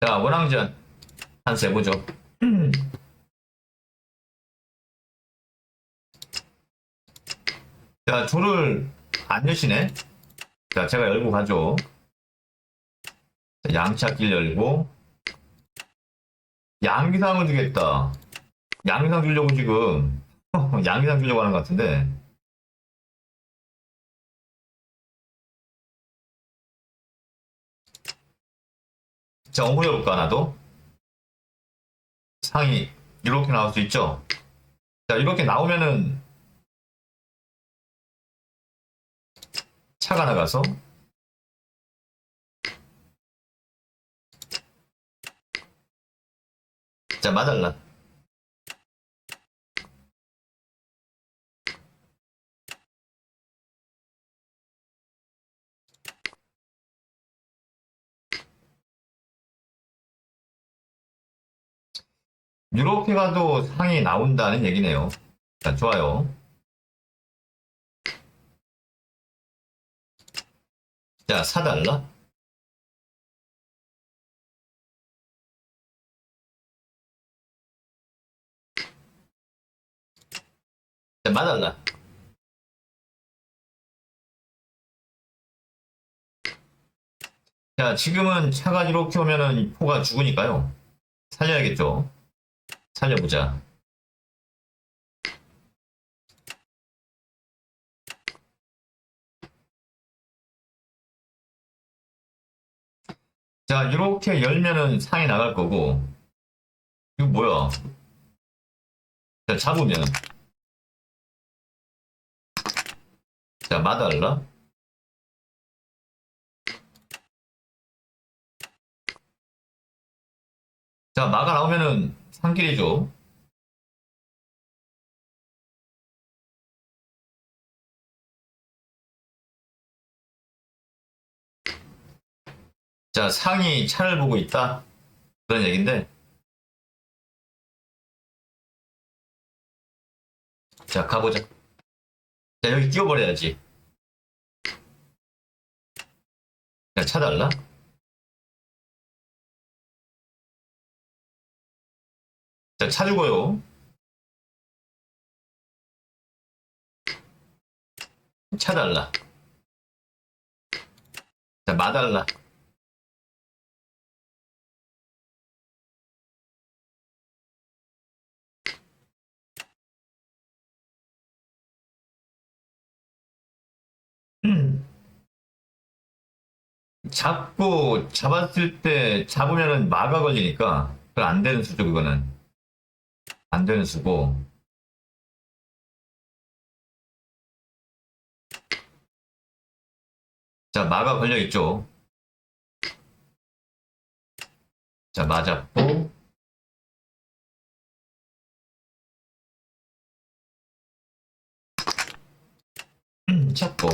자, 원앙전 한세 보죠. 자, 줄을 안 여시네. 자, 제가 열고 가죠. 자, 양찾기를 열고. 양기상을 주겠다. 양기상 주려고 지금. 양기상 주려고 하는 것 같은데. 자, 어머 열볼까, 나도? 상이 이렇게 나올 수 있죠? 자, 이렇게 나오면은 차가 나가서 자, 마달라. 이렇게 가도 상이 나온다는 얘기네요. 자, 좋아요. 자, 4달러. 자, 마달라. 자, 지금은 차가 이렇게 오면은 이 포가 죽으니까요. 살려야겠죠. 살려보자. 자, 이렇게 열면은 상이 나갈 거고. 이거 뭐야? 자, 잡으면. 자, 마달라. 자, 마가 나오면은 상길이죠. 자, 상이 차를 보고 있다. 그런 얘기인데. 자, 가보자. 자, 여기 끼워버려야지. 자, 차 달라? 자, 차 주고요. 차 달라. 자, 마 달라. 음. 잡고 잡았을 때 잡으면은 마가 걸리니까 그건 안 되는 수죠 그거는 안 되는 수고. 자 마가 걸려 있죠. 자 맞았고. 잡고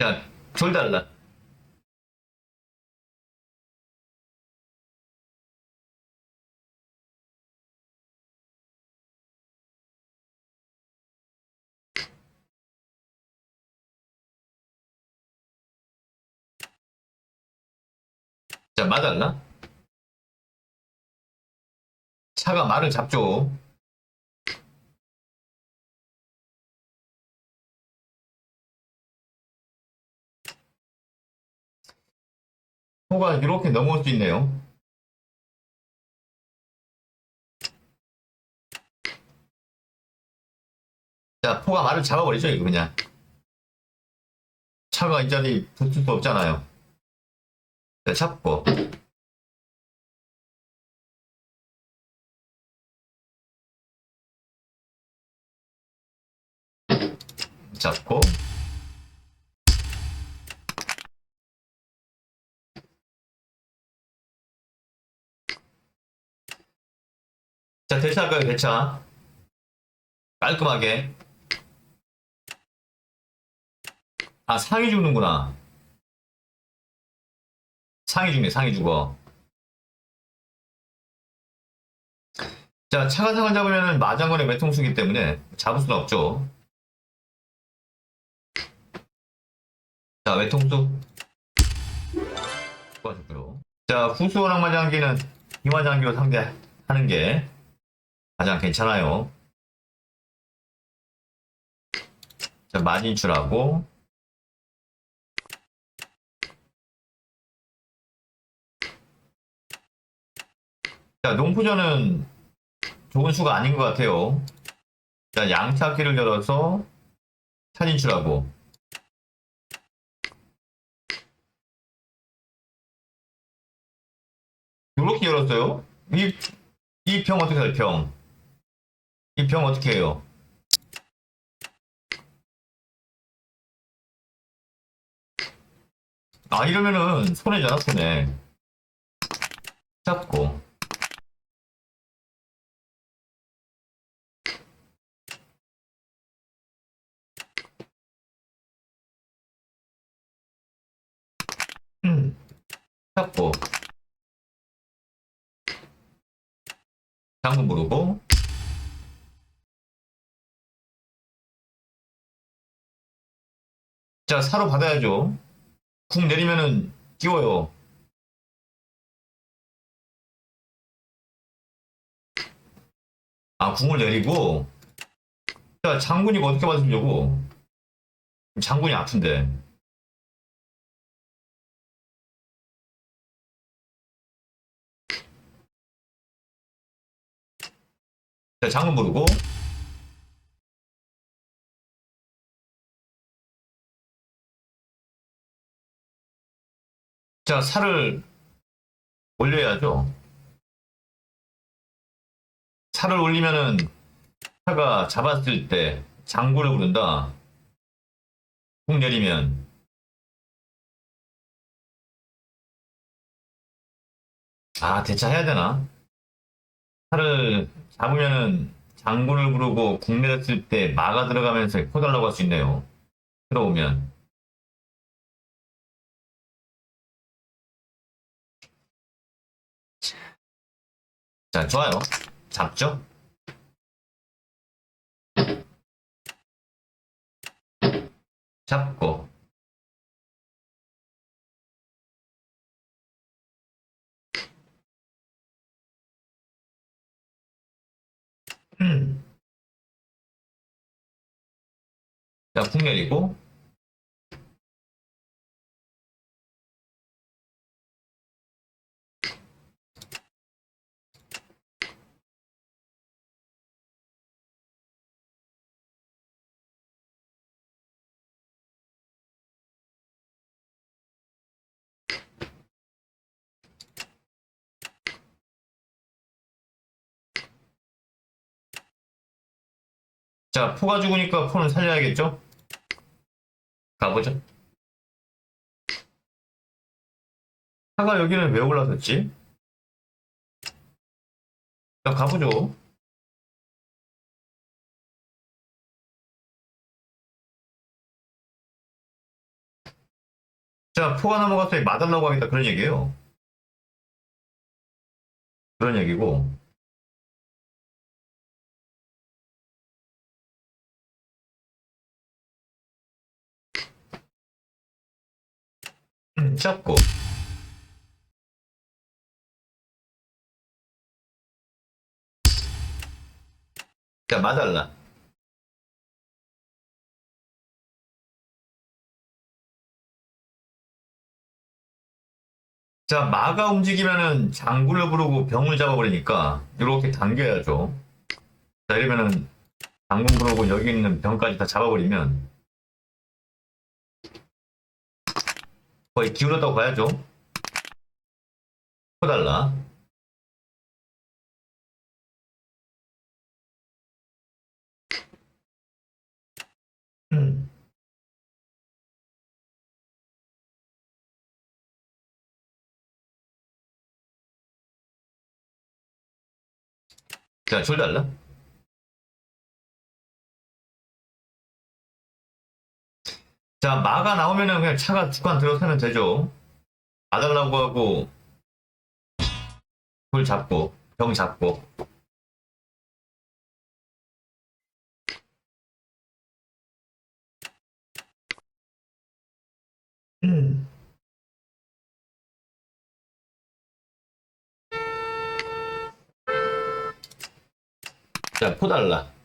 자, 둘 달라. 자, 맞았나? 차가 말을 잡죠. 포가 이렇게 넘어올 수 있네요. 자, 포가 말을 잡아버리죠, 이거 그냥. 차가 이 자리 붙을 수 없잖아요. 자, 잡고. 잡고. 자, 대차할까요, 대차? 깔끔하게. 아, 상이 죽는구나. 상이 죽네, 상이 죽어. 자, 차가 상을 잡으면 마장거리 외통수기 때문에 잡을 수는 없죠. 자. 수고하셨고요. 자, 후수원랑 마장기는 이마장기로 상대하는 게 가장 괜찮아요. 자, 만인출하고 자, 농푸전은 좋은 수가 아닌 것 같아요. 자, 양차기를 열어서 찬인출하고 이렇게 열었어요? 이, 이평 어떻게 해요, 평? 이평 어떻게 해요? 아, 이러면은 손해잖아, 손해. 잡고. 음, 잡고. 장군 부르고. 자, 사로 받아야죠. 쿵 내리면은 끼워요. 아, 궁을 내리고. 자, 장군이 어떻게 받으려고? 장군이 아픈데. 자, 장군 부르고. 자, 살을 올려야죠. 살을 올리면은 차가 잡았을 때 장군을 부른다. 국 내리면 아 대차해야 되나? 차를 잡으면은 장군을 부르고 국 내렸을 때 마가 들어가면서 포달라고 할 수 있네요. 들어오면 자 좋아요. 잡죠? 잡고 음. 자, 풍 내리고 자, 포가 죽으니까 포는 살려야겠죠? 가보죠. 차가 여기는 왜 올라섰지? 자, 가보죠. 자, 포가 넘어갔더니 맞으려고 하겠다. 그런 얘기예요. 그런 얘기고. 잡고. 자, 맞았나? 자, 마가 움직이면은 장군을 부르고 병을 잡아버리니까 이렇게 당겨야죠. 자, 이러면은 장군 부르고 여기 있는 병까지 다 잡아버리면 거의 기울었다고 봐야죠. 포달라. 음. 자, 줄 달라. 자, 마가 나오면은 그냥 차가 두칸 들어서면 되죠. 봐달라고 하고 돌 잡고 병 잡고 음. 자, 포달라.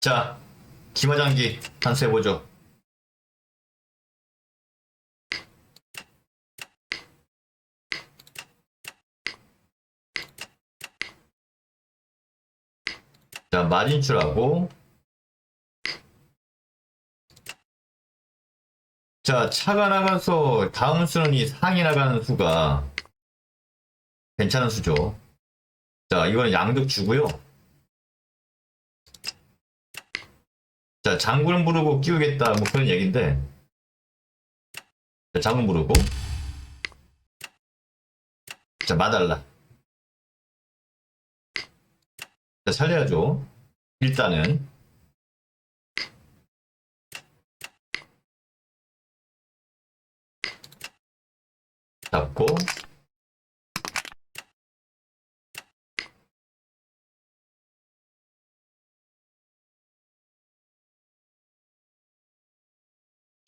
자, 기마장기 단수해보죠. 자, 마진출하고 자, 차가 나가서 다음 수는 이 상이 나가는 수가 괜찮은 수죠. 자, 이거는 양득 주고요. 자, 장군 부르고 끼우겠다, 뭐 그런 얘기인데. 자, 장군 부르고. 자, 마달라. 자, 살려야죠. 일단은. 잡고.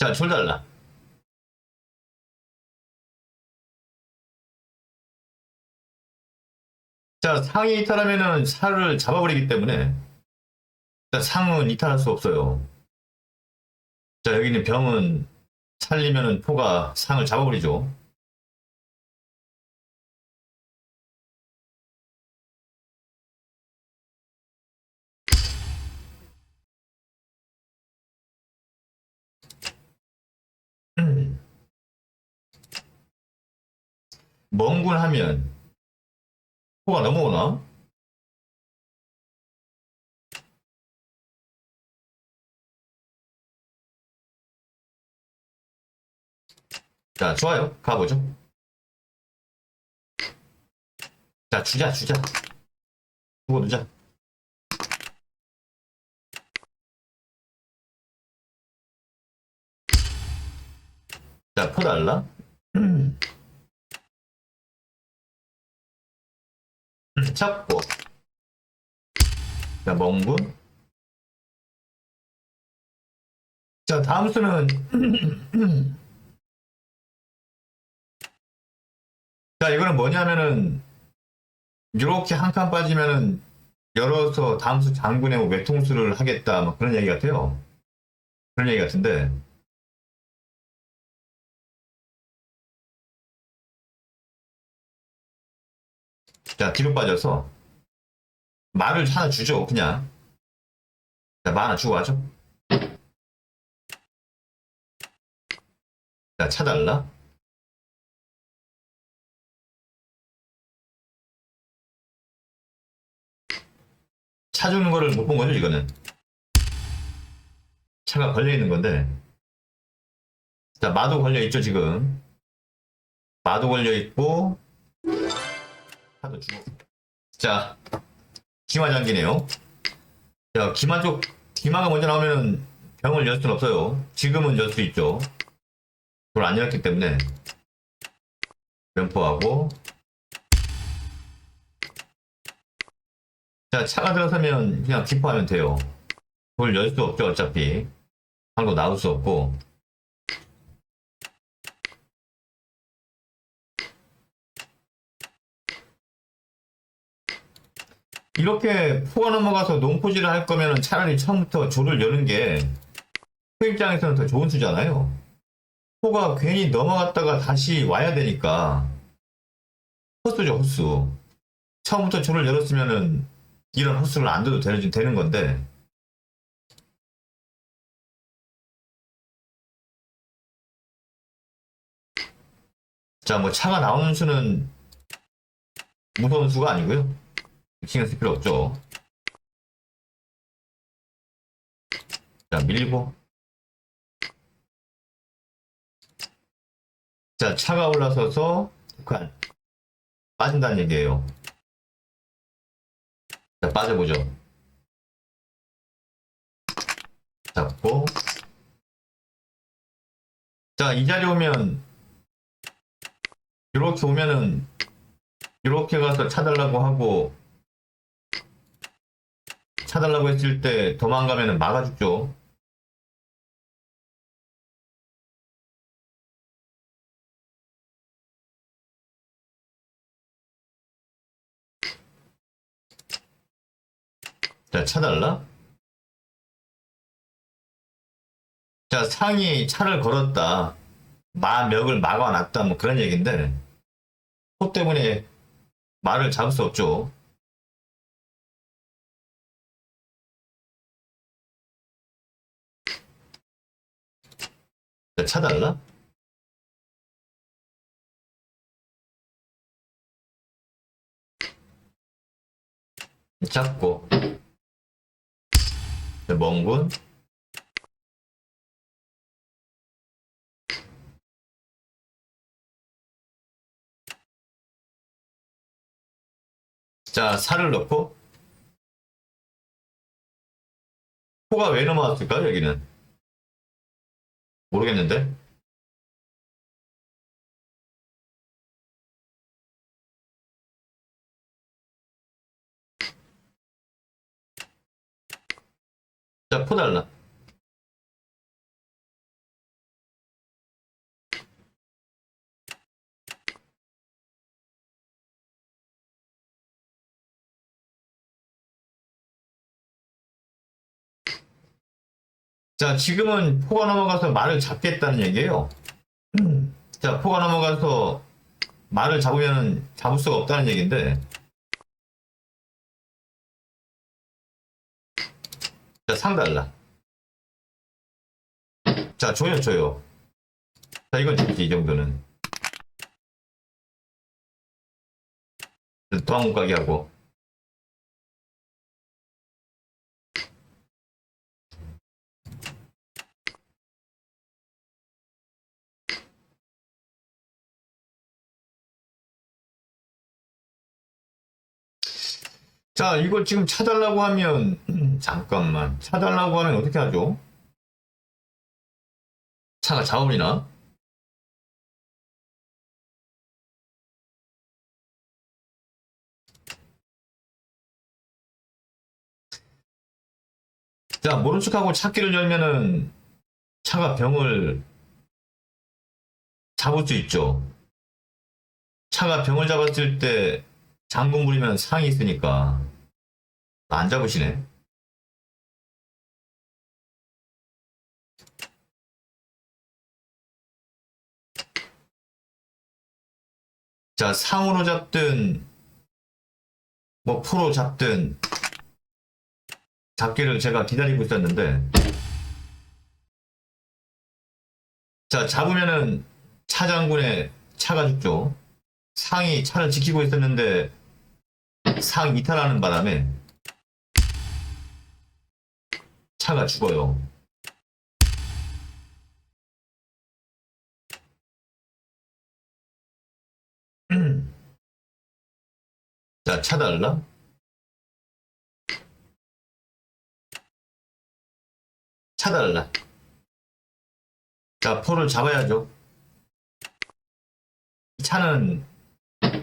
자, 줄 달라. 자, 상이 이탈하면은 살을 잡아버리기 때문에 자, 상은 이탈할 수 없어요. 자, 여기 있는 병은 살리면은 포가 상을 잡아버리죠. 멍군 하면 포가 넘어오나? 자, 좋아요. 가보죠. 자, 주자, 주자. 두고 두자. 자, 포달라. 잡고. 자, 멍군. 자, 다음 수는 자, 이거는 뭐냐면은 이렇게 한 칸 빠지면은 열어서 다음 수 장군의 뭐 외통수를 하겠다 뭐 그런 얘기 같아요. 그런 얘기 같은데 자 뒤로 빠져서 말을 하나 주죠 그냥 자, 말 하나 주고 하죠. 자, 차달라. 차 주는 거를 못 본 거죠, 이거는. 차가 걸려 있는 건데. 자, 마도 걸려 있죠, 지금. 마도 걸려 있고, 차도 주고. 자, 기마 장기네요. 자, 기마 쪽, 기마가 먼저 나오면은 병을 열 수는 없어요. 지금은 열 수 있죠. 그걸 안 열었기 때문에. 면포하고. 자, 차가 들어서면 그냥 기포하면 돼요. 그걸 열 수 없죠, 어차피. 방도 나올 수 없고. 이렇게 포가 넘어가서 농포지를 할 거면 차라리 처음부터 조를 여는 게그 입장에서는 더 좋은 수잖아요. 포가 괜히 넘어갔다가 다시 와야 되니까 헛수죠, 헛수. 처음부터 조를 열었으면은 이런 헛수를 안 둬도 되는, 되는 건데 자, 뭐 차가 나오는 수는 무서운 수가 아니고요. 신경 쓸 필요 없죠. 자, 밀고. 자, 차가 올라서서 북한 빠진다는 얘기예요. 자, 빠져보죠. 잡고. 자, 이 자리 오면, 이렇게 오면은, 이렇게 가서 차달라고 하고, 차달라고 했을 때 도망가면은 막아주죠. 자, 차달라. 자, 상이 차를 걸었다. 마 멱을 막아놨다. 뭐 그런 얘기인데, 코 때문에 말을 잡을 수 없죠. 차달라. 자, 멍군. 자, 살을 넣고. 코가 왜 넘어왔을까, 여기는? 모르겠는데? 자, 포 달라. 자, 지금은 포가 넘어가서 말을 잡겠다는 얘기예요. 자, 포가 넘어가서 말을 잡으면 잡을 수가 없다는 얘기인데. 자, 상 달라. 자, 줘요, 줘요. 자, 이건 주지, 이 정도는. 도망 못 가게 하고. 자, 이걸 지금 차달라고 하면, 잠깐만. 차달라고 하면 어떻게 하죠? 차가 잡아버리나? 자, 모른 척하고 찾기를 열면은 차가 병을 잡을 수 있죠. 차가 병을 잡았을 때 장군 부리면 상이 있으니까 안 잡으시네. 자, 상으로 잡든 뭐 프로 잡든 잡기를 제가 기다리고 있었는데 자, 잡으면은 차 장군의 차가 죽죠. 상이 차를 지키고 있었는데 상 이탈하는 바람에 차가 죽어요. 자, 차 달라. 차 달라. 자, 포를 잡아야죠. 이 차는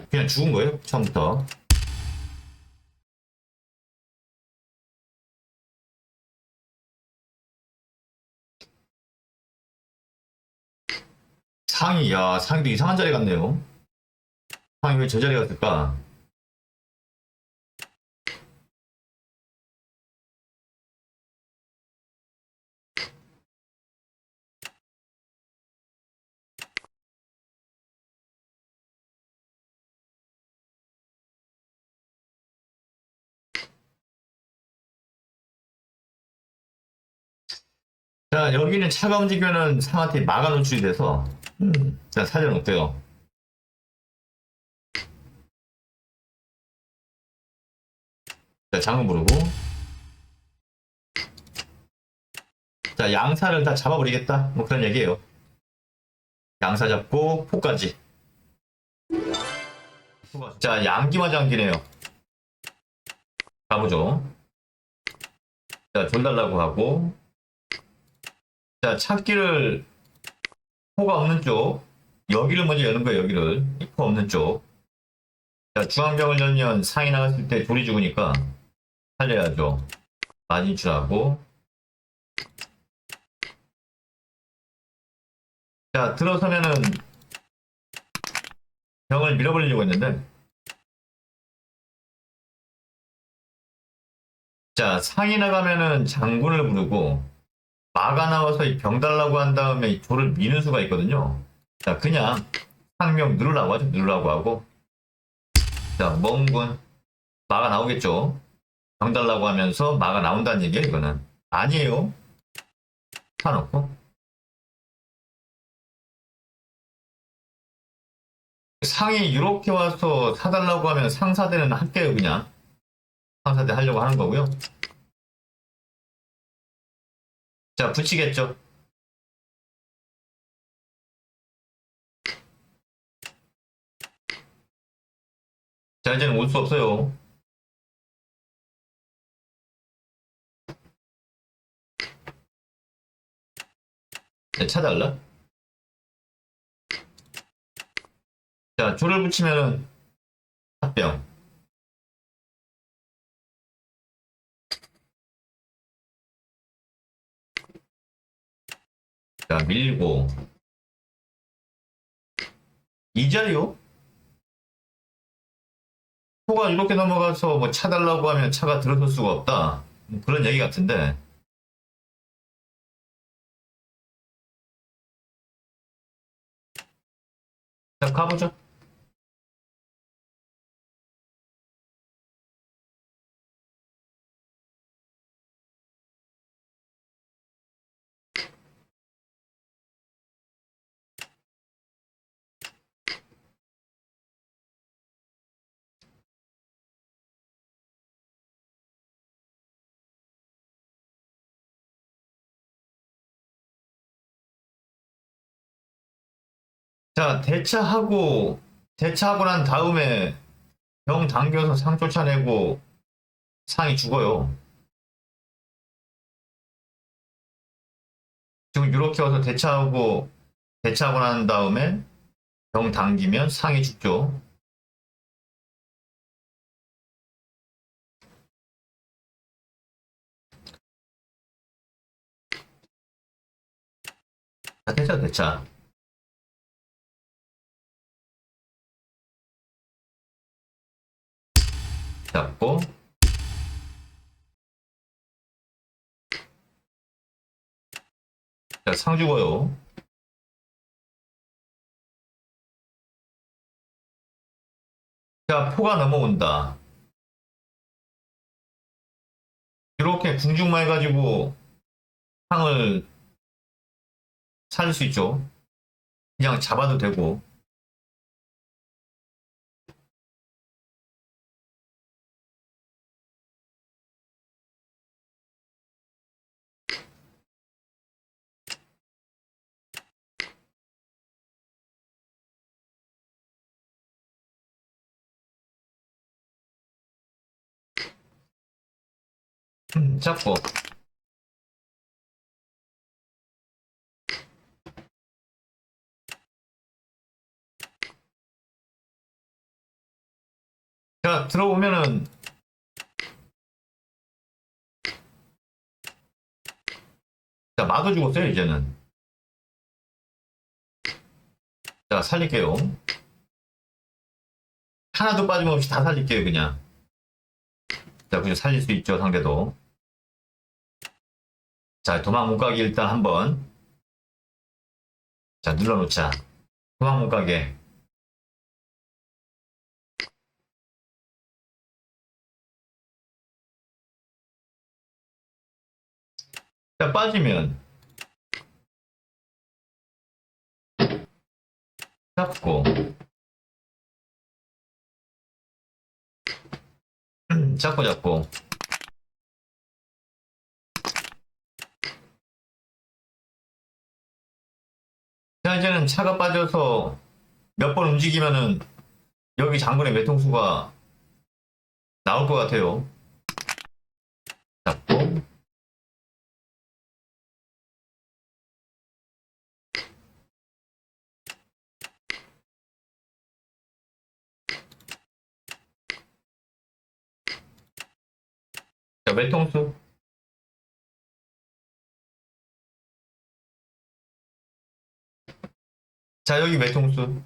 그냥 죽은 거예요, 처음부터. 상이, 야, 상이도 이상한 자리 갔네요. 상이 왜 저 자리 갔을까? 자, 여기는 차가 움직이면은 상한테 마가 노출이 돼서, 음, 자, 사전 어때요? 자, 장군 부르고. 자, 양사를 다 잡아버리겠다. 뭐 그런 얘기예요. 양사 잡고, 포까지. 자, 양기만 장기네요. 가보죠. 자, 돈 달라고 하고, 자, 찾기를 포가 없는 쪽. 여기를 먼저 여는 거예요, 여기를. 이포 없는 쪽. 자, 중앙병을 열면 상이 나갔을 때 돌이 죽으니까 살려야죠. 마진출하고. 자, 들어서면은 병을 밀어버리려고 했는데. 자, 상이 나가면은 장군을 부르고, 마가 나와서 이 병 달라고 한 다음에 이 돌을 미는 수가 있거든요. 자, 그냥 상명 누르라고 하죠. 누르라고 하고. 자, 멍군. 마가 나오겠죠. 병 달라고 하면서 마가 나온다는 얘기예요, 이거는. 아니에요. 사놓고. 상이 이렇게 와서 사달라고 하면 상사대는 할게요, 그냥. 상사대 하려고 하는 거고요. 자, 붙이겠죠. 자, 이제는 올 수 없어요. 네, 차달라. 자, 줄을 붙이면은 합병. 자, 밀고. 이 자리요? 포가 이렇게 넘어가서 뭐 차 달라고 하면 차가 들어설 수가 없다. 뭐 그런 얘기 같은데. 자, 가보죠. 자, 대차하고, 대차하고 난 다음에 병 당겨서 상 쫓아내고 상이 죽어요. 지금 이렇게 와서 대차하고, 대차하고 난 다음에 병 당기면 상이 죽죠. 자, 대차, 대차. 잡고 자, 상 죽어요. 자, 포가 넘어온다. 이렇게 궁중만 해가지고 상을 살릴 수 있죠. 그냥 잡아도 되고. 잡고. 자, 들어보면은, 자, 마도 죽었어요, 이제는. 자, 살릴게요. 하나도 빠짐없이 다 살릴게요, 그냥. 자, 그냥 살릴 수 있죠, 상대도. 자, 도망 못 가게 일단 한번. 자, 눌러놓자. 도망 못 가게. 자, 빠지면. 잡고. 잡고, 잡고. 현재는 차가 빠져서 몇 번 움직이면은 여기 장군의 매통수가 나올 것 같아요. 잡고 자, 외통수 자, 여기 외통수.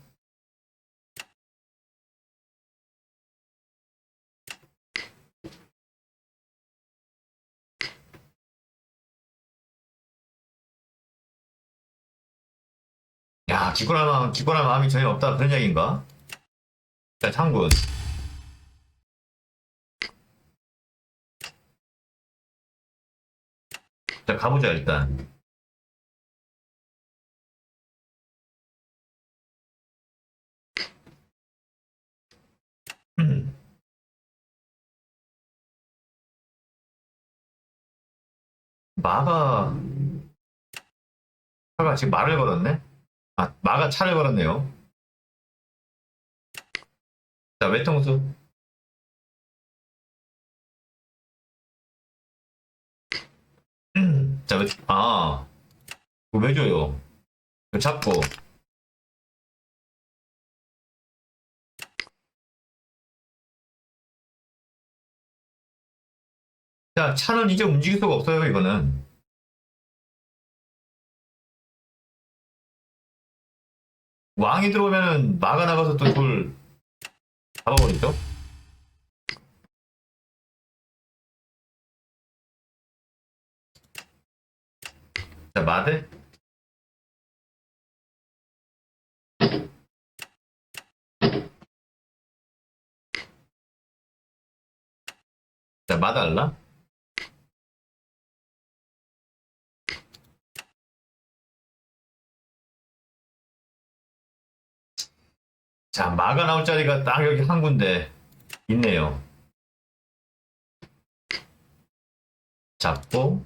야, 기권할 마음, 기권할 마음이 전혀 없다. 그런 얘기인가? 자, 창군. 자, 가보자, 일단. 마가, 마가 지금 말을 걸었네? 아, 마가 차를 걸었네요. 자, 외통수. 음, 자, 외, 아, 왜 줘요? 잡고. 자, 차는 이제 움직일 수가 없어요, 이거는. 왕이 들어오면은 마가 나가서 또 돌 잡아버리죠? 자, 마대? 자, 마달라? 자, 마가 나올 자리가 딱 여기 한 군데 있네요. 잡고,